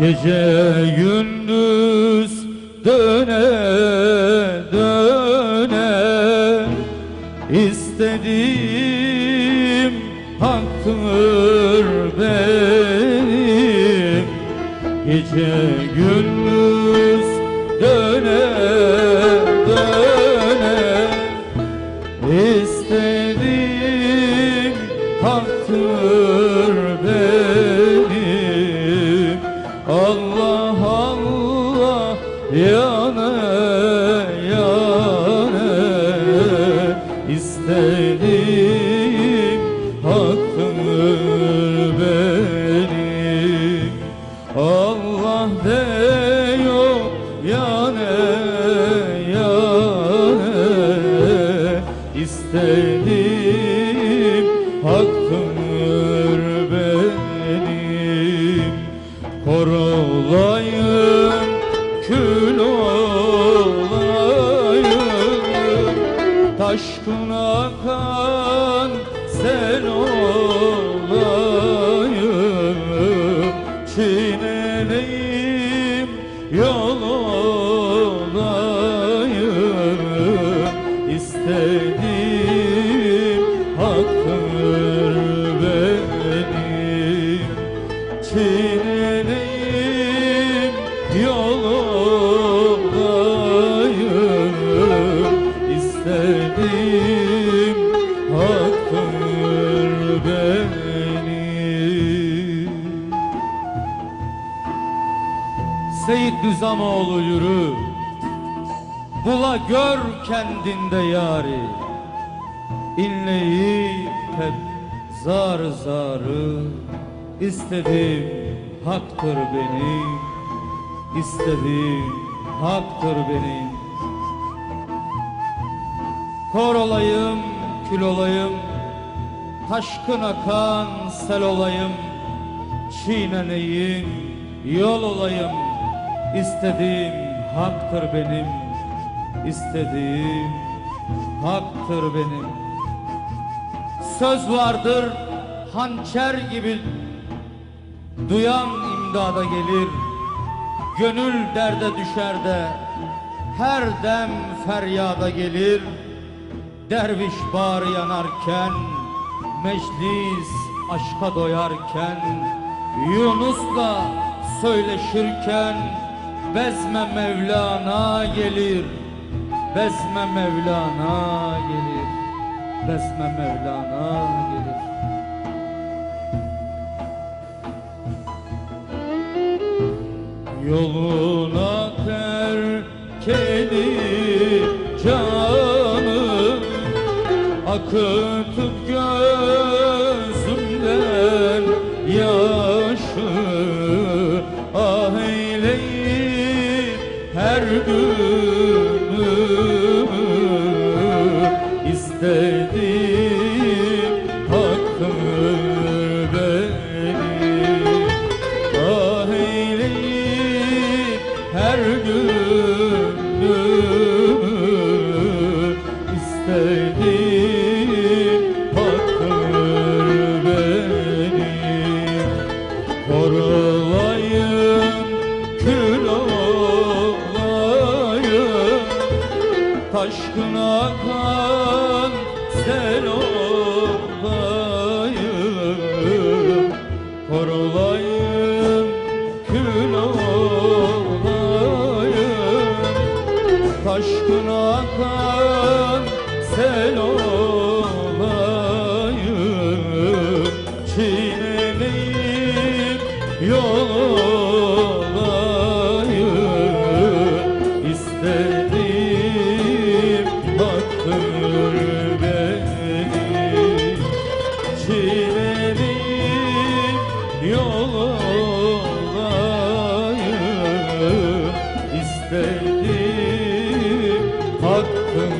Gece gündüz döne döne. İstediğim haktır benim Gece gündüz döne döne. İstediğim haktır Allah diyor yane yane istediğim hakkımdır benim. Korulayım kül olayım Taşkın hakkır benim Seyit Düzamoğlu yürü. Bula gör kendinde yari. İnleyip hep zar zarı. İstediğim haktır benim İstediğim haktır benim Kor olayım, kül olayım Taşkın akan sel olayım Çiğneneyim, yol olayım. İstediğim haktır benim İstediğim haktır benim. Söz vardır hançer gibi Duyan imdada gelir. Gönül derde düşer de Her dem feryada gelir. Derviş bağrı yanarken Meclis aşka doyarken Yunus'la söyleşirken Bezme Mevlana gelir Bezme Mevlana gelir Bezme Mevlana gelir. Yoluna terk edip canım Akıtıp her günümü istediğim hakkır benim Ah eyleyip her günümü istediğim Taşkın akan sel olayım. Korulayım, kül olayım. Taşkın akan sel olayım. Çiğneneyim yol affetti hakkın